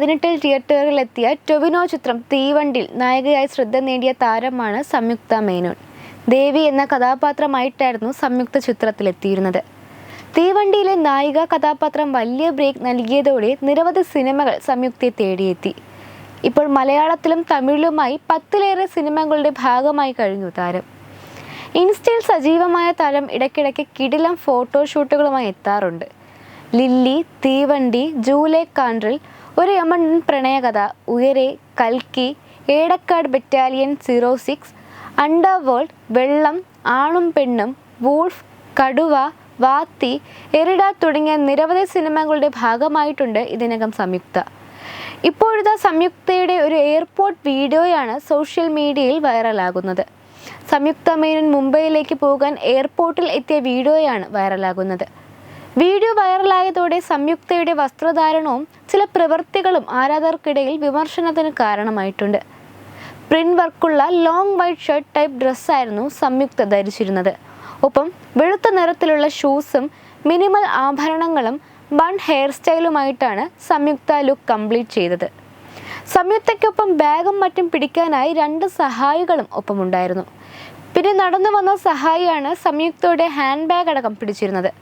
പതിനെട്ടിൽ തിയേറ്ററുകളിലെത്തിയ ടൊവിനോ ചിത്രം തീവണ്ടിയിൽ നായികയായി ശ്രദ്ധ നേടിയ താരമാണ് സംയുക്ത മേനോൻ. ദേവി എന്ന കഥാപാത്രമായിട്ടായിരുന്നു സംയുക്ത ചിത്രത്തിലെത്തിയിരുന്നത്. തീവണ്ടിയിലെ നായിക കഥാപാത്രം വലിയ ബ്രേക്ക് നൽകിയതോടെ നിരവധി സിനിമകൾ സംയുക്തയെ തേടിയെത്തി. ഇപ്പോൾ മലയാളത്തിലും തമിഴിലുമായി പത്തിലേറെ സിനിമകളുടെ ഭാഗമായി കഴിഞ്ഞു താരം. ഇൻസ്റ്റയിൽ സജീവമായ താരം ഇടയ്ക്കിടയ്ക്ക് കിടിലം ഫോട്ടോഷൂട്ടുകളുമായി എത്താറുണ്ട്. ലില്ലി തീവണ്ടി ജൂലൈ കാൻഡ്രിൽ ഒരു യമൻ പ്രണയകഥ ഉയരെ കൽക്കി Edakkad battalion zero six underworld Vellam Aanum Pennum wolf കടുവ വാത്തി എറിഡ തുടങ്ങിയ നിരവധി സിനിമകളുടെ ഭാഗമായിട്ടുണ്ട് ഇതിനകം സംയുക്ത. ഇപ്പോഴത്തെ സംയുക്തയുടെ ഒരു എയർപോർട്ട് വീഡിയോയാണ് സോഷ്യൽ മീഡിയയിൽ വൈറലാകുന്നത് സംയുക്ത മേനൻ മുംബൈയിലേക്ക് പോകാൻ എയർപോർട്ടിൽ എത്തിയ വീഡിയോയാണ് വൈറലാകുന്നത് വീഡിയോ വൈറലായതോടെ സംയുക്തയുടെ വസ്ത്രധാരണവും ചില പ്രവൃത്തികളും ആരാധകർക്കിടയിൽ വിമർശനത്തിന് കാരണമായിട്ടുണ്ട്. പ്രിന്റ് വർക്കുള്ള ലോങ് വൈറ്റ് ഷർട്ട് ടൈപ്പ് ഡ്രസ്സായിരുന്നു സംയുക്ത ധരിച്ചിരുന്നത്. ഒപ്പം വെളുത്ത നിറത്തിലുള്ള ഷൂസും മിനിമൽ ആഭരണങ്ങളും ബൺ ഹെയർ സ്റ്റൈലുമായിട്ടാണ് സംയുക്ത ലുക്ക് കംപ്ലീറ്റ് ചെയ്തത്. സംയുക്തയ്ക്കൊപ്പം ബാഗും മറ്റും പിടിക്കാനായി രണ്ട് സഹായികളും ഒപ്പമുണ്ടായിരുന്നു. പിന്നെ നടന്നു വന്ന സഹായിയാണ് സംയുക്തയുടെ ഹാൻഡ് ബാഗ് അടക്കം പിടിച്ചിരുന്നത്.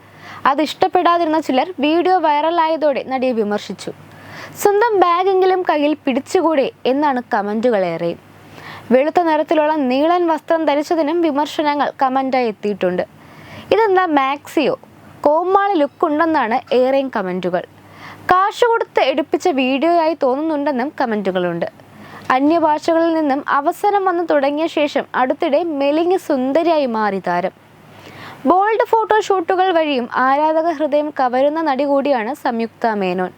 അത് ഇഷ്ടപ്പെടാതിരുന്ന ചിലർ വീഡിയോ വൈറലായതോടെ നടിയെ വിമർശിച്ചു. സ്വന്തം ബാഗെങ്കിലും കയ്യിൽ പിടിച്ചുകൂടെ എന്നാണ് കമന്റുകളേറെ വെളുത്ത നിറത്തിലുള്ള നീളൻ വസ്ത്രം ധരിച്ചതിനും വിമർശനങ്ങൾ കമന്റായി എത്തിയിട്ടുണ്ട്. ഇതെന്താ മാക്സിയോ? കോമാളി ലുക്കുണ്ടെന്നാണ് ഏറെയും കമന്റുകൾ കാശ് കൊടുത്ത് എടുപ്പിച്ച വീഡിയോയായി തോന്നുന്നുണ്ടെന്നും കമന്റുകളുണ്ട് അന്യഭാഷകളിൽ നിന്നും അവസരം വന്നു തുടങ്ങിയ ശേഷം അടുത്തിടെ മെലിഞ്ഞ് സുന്ദരിയായി മാറി താരം. ബോൾഡ് ഫോട്ടോഷൂട്ടുകൾ വഴിയും ആരാധക ഹൃദയം കവരുന്ന നടി കൂടിയാണ് സംയുക്ത മേനോൻ.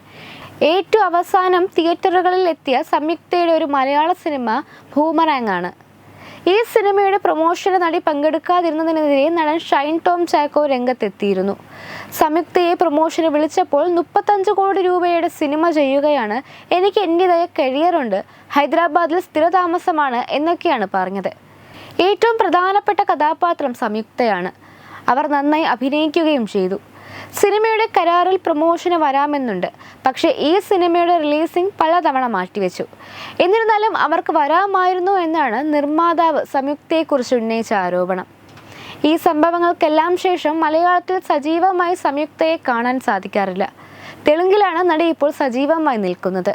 ഏറ്റവും അവസാനം തിയേറ്ററുകളിൽ എത്തിയ സംയുക്തയുടെ ഒരു മലയാള സിനിമ ഭൂമറാങ് ആണ് ഈ സിനിമയുടെ പ്രൊമോഷന് നടി പങ്കെടുക്കാതിരുന്നതിനെതിരെ നടൻ ഷൈൻ ടോം ചാക്കോ രംഗത്തെത്തിയിരുന്നു. സംയുക്തയെ പ്രൊമോഷന് വിളിച്ചപ്പോൾ മുപ്പത്തഞ്ച് കോടി രൂപയുടെ സിനിമ ചെയ്യുകയാണ് എനിക്ക് എന്റെതായ കരിയറുണ്ട് ഹൈദരാബാദിൽ സ്ഥിരതാമസമാണ് എന്നൊക്കെയാണ് പറഞ്ഞത്. ഏറ്റവും പ്രധാനപ്പെട്ട കഥാപാത്രം സംയുക്തയാണ്. അവർ നന്നായി അഭിനയിക്കുകയും ചെയ്തു. സിനിമയുടെ കരാറിൽ പ്രൊമോഷന് വരാമെന്നുണ്ട്. പക്ഷേ ഈ സിനിമയുടെ റിലീസിംഗ് പലതവണ മാറ്റിവെച്ചു. എന്നിരുന്നാലും അവർക്ക് വരാമായിരുന്നു എന്നാണ് നിർമ്മാതാവ് സംയുക്തയെക്കുറിച്ച് ഉന്നയിച്ച ആരോപണം. ഈ സംഭവങ്ങൾക്കെല്ലാം ശേഷം മലയാളത്തിൽ സജീവമായി സംയുക്തയെ കാണാൻ സാധിക്കാറില്ല. തെലുങ്കിലാണ് നടി ഇപ്പോൾ സജീവമായി നിൽക്കുന്നത്.